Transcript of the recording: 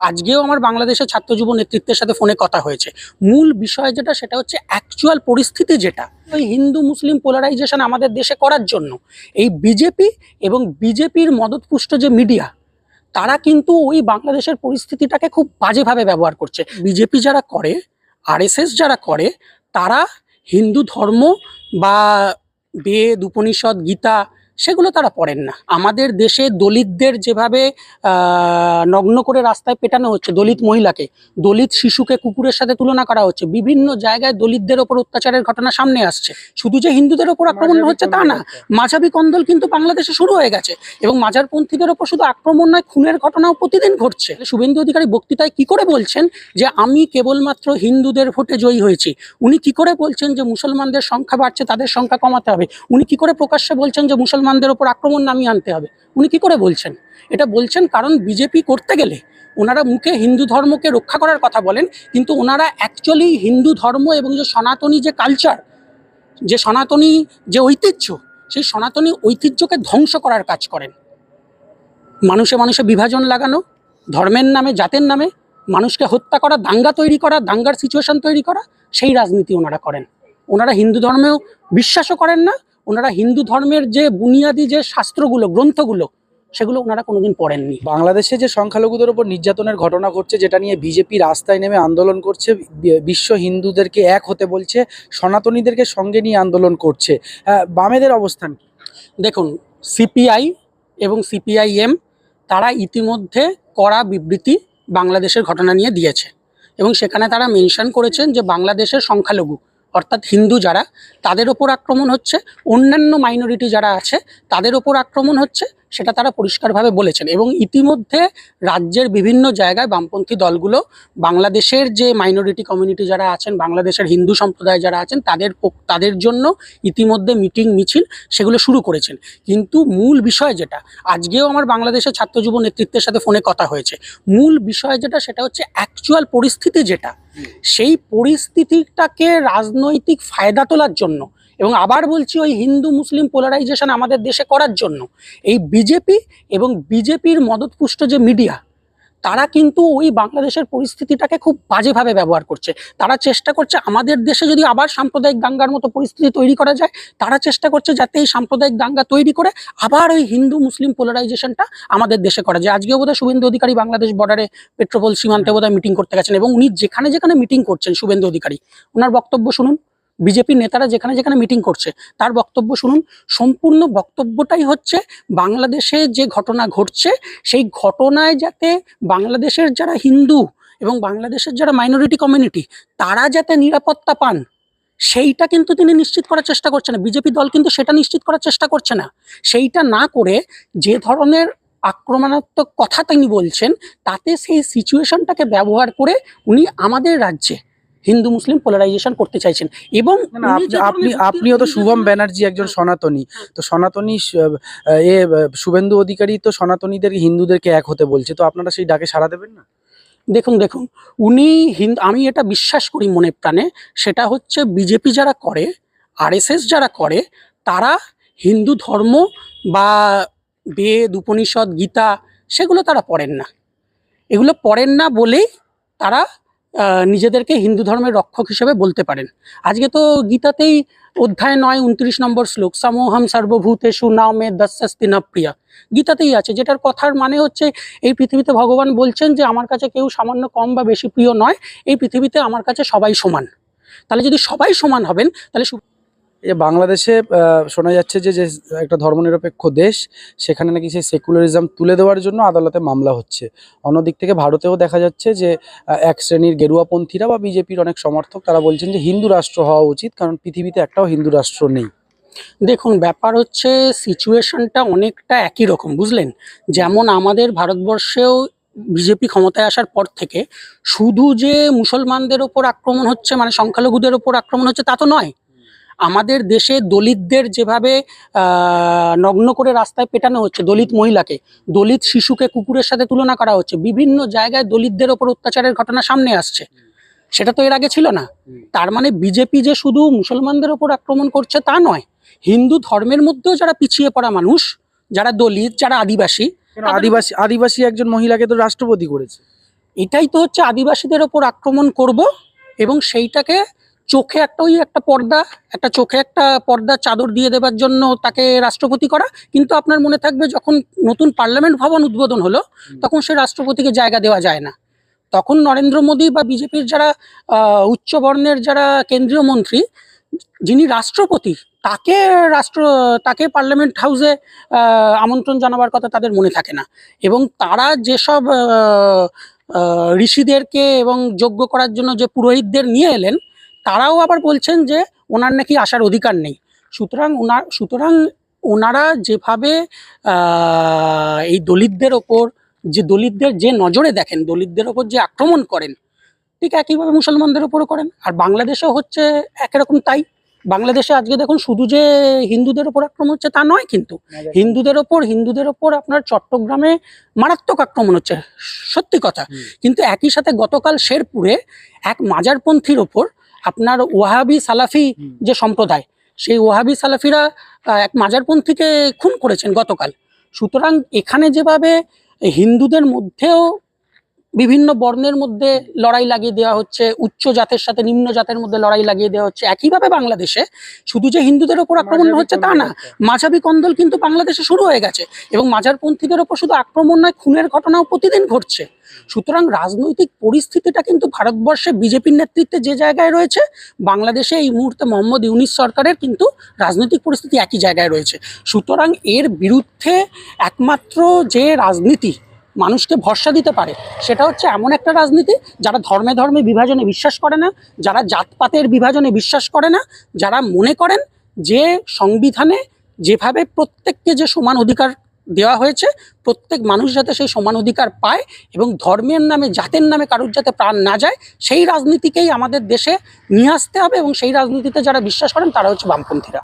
আজকেও আমার বাংলাদেশের ছাত্র যুব নেতৃত্বের সাথে ফোনে কথা হয়েছে। মূল বিষয় যেটা, সেটা হচ্ছে অ্যাকচুয়াল পরিস্থিতি যেটা। ওই হিন্দু মুসলিম পোলারাইজেশন আমাদের দেশে করার জন্য। এই বিজেপি এবং বিজেপির মদতপুষ্ট যে মিডিয়া তারা কিন্তু ওই বাংলাদেশের পরিস্থিতিটাকে খুব বাজেভাবে ব্যবহার করছে। বিজেপি যারা করে আরএসএস যারা করে, তারা হিন্দু ধর্ম বা বেদ, উপনিষদ, গীতা সেগুলো তারা পড়েন না। আমাদের দেশে দলিতদের যেভাবে নগ্ন করে রাস্তায় পেটানো হচ্ছে দলিত মহিলাকে দলিত শিশুকে কুকুরের সাথে তুলনা করা হচ্ছে বিভিন্ন জায়গায় দলিতদের ওপর অত্যাচারের ঘটনা সামনে আসছে। শুধু যে হিন্দুদের ওপর আক্রমণ হচ্ছে তা না মাঝাবি কন্দল কিন্তু বাংলাদেশে শুরু হয়ে গেছে এবং মাঝারপন্থীদের ওপর শুধু আক্রমণ নয় খুনের ঘটনাও প্রতিদিন ঘটছে। শুভেন্দু অধিকারী বক্তৃতায় কি করে বলছেন যে আমি কেবলমাত্র হিন্দুদের ভোটে জয়ী হয়েছি উনি কি করে বলছেন যে মুসলমানদের সংখ্যা বাড়ছে তাদের সংখ্যা কমাতে হবে উনি কি করে প্রকাশ্যে বলছেন যে মুসলমানদের ওপর আক্রমণ নামিয়ে আনতে হবে। উনি কি করে বলছেন? এটা বলছেন কারণ বিজেপি করতে গেলে ওনারা মুখে হিন্দু ধর্মকে রক্ষা করার কথা বলেন, কিন্তু ওনারা অ্যাকচুয়ালি হিন্দু ধর্ম এবং যে সনাতনী যে কালচার যে সনাতনী যে ঐতিহ্য, সেই সনাতনী ঐতিহ্যকে ধ্বংস করার কাজ করেন। মানুষে মানুষে বিভাজন লাগানো, ধর্মের নামে, জাতের নামে, মানুষকে হত্যা করা, দাঙ্গা তৈরি করা, দাঙ্গার সিচুয়েশন তৈরি করা, সেই রাজনীতি ওনারা করেন। ওনারা হিন্দু ধর্মেও বিশ্বাসও করেন না ওনারা হিন্দু ধর্মের যে বুনিয়াদি যে শাস্ত্রগুলো গ্রন্থগুলো সেগুলো ওনারা কোনোদিন পড়েননি। বাংলাদেশে যে সংখ্যালঘুদের ওপর নির্যাতনের ঘটনা ঘটছে যেটা নিয়ে বিজেপি রাস্তায় নেমে আন্দোলন করছে বিশ্ব হিন্দুদেরকে এক হতে বলছে সনাতনীদেরকে সঙ্গে নিয়ে আন্দোলন করছে। বামেদের অবস্থান দেখুন সিপিআই এবং সিপিআইএম তারা ইতিমধ্যে কড়া বিবৃতি বাংলাদেশের ঘটনা নিয়ে দিয়েছে। এবং সেখানে তারা মেনশন করেছেন যে বাংলাদেশের সংখ্যালঘু অর্থাৎ হিন্দু যারা, তাদের ওপর আক্রমণ হচ্ছে। অন্যান্য মাইনরিটি যারা আছে, তাদের ওপর আক্রমণ হচ্ছে। সেটা তারা পরিষ্কারভাবে বলেছেন। এবং ইতিমধ্যে রাজ্যের বিভিন্ন জায়গায় বামপন্থী দলগুলো বাংলাদেশের যে মাইনরিটি কমিউনিটি যারা আছেন বাংলাদেশের হিন্দু সম্প্রদায় যারা আছেন তাদের তাদের জন্য ইতিমধ্যে মিটিং মিছিল সেগুলো শুরু করেছেন। কিন্তু মূল বিষয় যেটা আজকেও আমার বাংলাদেশের ছাত্র যুব নেতৃত্বের সাথে ফোনে কথা হয়েছে। মূল বিষয় যেটা সেটা হচ্ছে অ্যাকচুয়াল পরিস্থিতি যেটা সেই পরিস্থিতিটাকে রাজনৈতিক ফায়দা তোলার জন্য এবং আবার বলছি ওই হিন্দু মুসলিম পোলারাইজেশন আমাদের দেশে করার জন্য। এই বিজেপি এবং বিজেপির মদতপুষ্ট যে মিডিয়া, তারা কিন্তু ওই বাংলাদেশের পরিস্থিতিটাকে খুব বাজেভাবে ব্যবহার করছে। তারা চেষ্টা করছে আমাদের দেশে যদি আবার সাম্প্রদায়িক দাঙ্গার মতো পরিস্থিতি তৈরি করা যায়, তারা চেষ্টা করছে যাতে এই সাম্প্রদায়িক দাঙ্গা তৈরি করে আবার ওই হিন্দু মুসলিম পোলারাইজেশনটা আমাদের দেশে করা যায়। আজকেও বোধহয় শুভেন্দু অধিকারী বাংলাদেশ বর্ডারে পেট্রোপল সীমান্তে বোধহয় মিটিং করতে গেছেন এবং উনি যেখানে যেখানে মিটিং করছেন শুভেন্দু অধিকারী। ওনার বক্তব্য শুনুন। বিজেপির নেতারা যেখানে যেখানে মিটিং করছে, তার বক্তব্য শুনুন। সম্পূর্ণ বক্তব্যটাই হচ্ছে বাংলাদেশে যে ঘটনা ঘটছে, সেই ঘটনায় যাতে বাংলাদেশের যারা হিন্দু এবং বাংলাদেশের যারা মাইনরিটি কমিউনিটি তারা যাতে নিরাপত্তা পান, সেইটা কিন্তু তিনি নিশ্চিত করার চেষ্টা করছে না। বিজেপি দল কিন্তু সেটা নিশ্চিত করার চেষ্টা করছে না। সেইটা না করে যে ধরনের আক্রমণাত্মক কথা তিনি বলছেন, তাতে সেই সিচুয়েশনটাকে ব্যবহার করে উনি আমাদের রাজ্যে হিন্দু মুসলিম পোলারাইজেশন করতে চাইছেন এবং আপনি- আপনিও তো শুভম ব্যানার্জি একজন। সনাতনী। তো সনাতনী এ শুভেন্দু অধিকারী তো সনাতনীদের হিন্দুদেরকে এক হতে বলছে তো আপনারা সেই ডাকে সাড়া দেবেন না দেখুন দেখুন উনি হিন্দু আমি এটা বিশ্বাস করি মনে প্রাণে সেটা হচ্ছে বিজেপি যারা করে আরএসএস যারা করে তারা হিন্দু ধর্ম বা বেদ উপনিষদ গীতা সেগুলো তারা পড়েন না এগুলো পড়েন না বলেই তারা নিজেদেরকে হিন্দু ধর্মের রক্ষক হিসেবে বলতে পারেন। আজকে তো গীতাতেই অধ্যায় নয়, উনত্রিশ নম্বর শ্লোক, সামোহাম সর্বভূতে মে দস্যস্তি না প্রিয়া। গীতাতেই আছে, যেটার কথার মানে হচ্ছে, এই পৃথিবীতে ভগবান বলছেন যে, আমার কাছে কেউ সামান্য কম বা বেশি প্রিয় নয়, এই পৃথিবীতে আমার কাছে সবাই সমান। তাহলে যদি সবাই সমান হবেন, তাহলে যে বাংলাদেশে শোনা যাচ্ছে যে যে একটা ধর্মনিরপেক্ষ দেশ, সেখানে নাকি সেই সেকুলারিজম তুলে দেওয়ার জন্য আদালতে মামলা হচ্ছে। অন্যদিক থেকে ভারতেও দেখা যাচ্ছে যে এক শ্রেণির গেরুয়াপন্থীরা বা বিজেপির অনেক সমর্থক, তারা বলছেন যে, হিন্দু রাষ্ট্র হওয়া উচিত, কারণ পৃথিবীতে একটাও হিন্দু রাষ্ট্র নেই। দেখুন, ব্যাপার হচ্ছে সিচুয়েশনটা অনেকটা একই রকম, বুঝলেন? যেমন আমাদের ভারতবর্ষেও বিজেপি ক্ষমতায় আসার পর থেকে, শুধু যে মুসলমানদের ওপর আক্রমণ হচ্ছে মানে সংখ্যালঘুদের ওপর আক্রমণ হচ্ছে, তা তো নয়। আমাদের দেশে দলিতদের যেভাবে নগ্ন করে রাস্তায় পেটানো হচ্ছে দলিত মহিলাকে দলিত শিশুকে কুকুরের সাথে তুলনা করা হচ্ছে বিভিন্ন জায়গায় দলিতদের ওপর অত্যাচারের ঘটনা সামনে আসছে। সেটা তো এর আগে ছিল না। তার মানে বিজেপি যে শুধু মুসলমানদের ওপর আক্রমণ করছে তা নয় হিন্দু ধর্মের মধ্যেও যারা পিছিয়ে পড়া মানুষ যারা দলিত যারা আদিবাসী আদিবাসী আদিবাসী একজন মহিলাকে তো রাষ্ট্রপতি করেছে। এটাই তো হচ্ছে আদিবাসীদের ওপর আক্রমণ করব এবং সেইটাকে চোখে একটা ওই একটা পর্দা একটা চোখে একটা পর্দা চাদর দিয়ে দেবার জন্য তাকে রাষ্ট্রপতি করা। কিন্তু আপনার মনে থাকবে যখন নতুন পার্লামেন্ট ভবন উদ্বোধন হলো তখন সে রাষ্ট্রপতিকে জায়গা দেওয়া যায় না। তখন নরেন্দ্র মোদী বা বিজেপির যারা উচ্চবর্ণের যারা কেন্দ্রীয় মন্ত্রী যিনি রাষ্ট্রপতি তাকে রাষ্ট্র তাকে পার্লামেন্ট হাউসে আমন্ত্রণ জানাবার কথা তাদের মনে থাকে না। এবং তারা যেসব ঋষিদেরকে এবং যোগ্য করার জন্য যে পুরোহিতদের নিয়ে এলেন তারাও আবার বলছেন যে ওনার নাকি আসার অধিকার নেই। সুতরাং ওনার সুতরাং ওনারা যেভাবে এই দলিতদের ওপর যে দলিতদের যে নজরে দেখেন দলিতদের ওপর যে আক্রমণ করেন ঠিক একইভাবে মুসলমানদের ওপরও করেন। আর বাংলাদেশেও হচ্ছে একরকম তাই। বাংলাদেশে আজকে দেখুন শুধু যে হিন্দুদের ওপর আক্রমণ হচ্ছে তা নয় কিন্তু হিন্দুদের ওপর হিন্দুদের ওপর আপনার চট্টগ্রামে মারাত্মক আক্রমণ হচ্ছে। সত্যি কথা। কিন্তু একই সাথে গতকাল শেরপুরে এক মাজারপন্থীর ওপর আপনার ওয়াহাবি সালাফি যে সম্প্রদায় সেই ওয়াহাবি সালাফিরা এক মাজারপন্থীকে খুন করেছেন গতকাল। সুতরাং এখানে যেভাবে হিন্দুদের মধ্যেও বিভিন্ন বর্ণের মধ্যে লড়াই লাগিয়ে দেওয়া হচ্ছে উচ্চ জাতের সাথে নিম্ন জাতের মধ্যে লড়াই লাগিয়ে দেওয়া হচ্ছে। একইভাবে বাংলাদেশে শুধু যে হিন্দুদের ওপর আক্রমণ হচ্ছে তা না মাঝাবি কন্দল কিন্তু বাংলাদেশে শুরু হয়ে গেছে এবং মাঝারপন্থীদের ওপর শুধু আক্রমণ নয় খুনের ঘটনাও প্রতিদিন ঘটছে। সুতরাং রাজনৈতিক পরিস্থিতিটা কিন্তু ভারতবর্ষে বিজেপির নেতৃত্বে যে জায়গায় রয়েছে বাংলাদেশে এই মুহূর্তে মোহাম্মদ ইউনিস সরকারের কিন্তু রাজনৈতিক পরিস্থিতি একই জায়গায় রয়েছে। সুতরাং এর বিরুদ্ধে একমাত্র যে রাজনীতি মানুষকে ভরসা দিতে পারে। সেটা হচ্ছে এমন একটা রাজনীতি যারা ধর্মে ধর্মে বিভাজনে বিশ্বাস করে না, যারা জাতপাতের বিভাজনে বিশ্বাস করে না, যারা মনে করেন যে সংবিধানে যেভাবে প্রত্যেককে যে সমান অধিকার দেওয়া হয়েছে, প্রত্যেক মানুষ যাতে সেই সমান অধিকার পায় এবং ধর্মের নামে, জাতের নামে কারোর যাতে প্রাণ না যায়, সেই রাজনীতিকেই আমাদের দেশে নিয়ে আসতে হবে এবং সেই রাজনীতিতে যারা বিশ্বাস করেন তারা হচ্ছে বামপন্থীরা।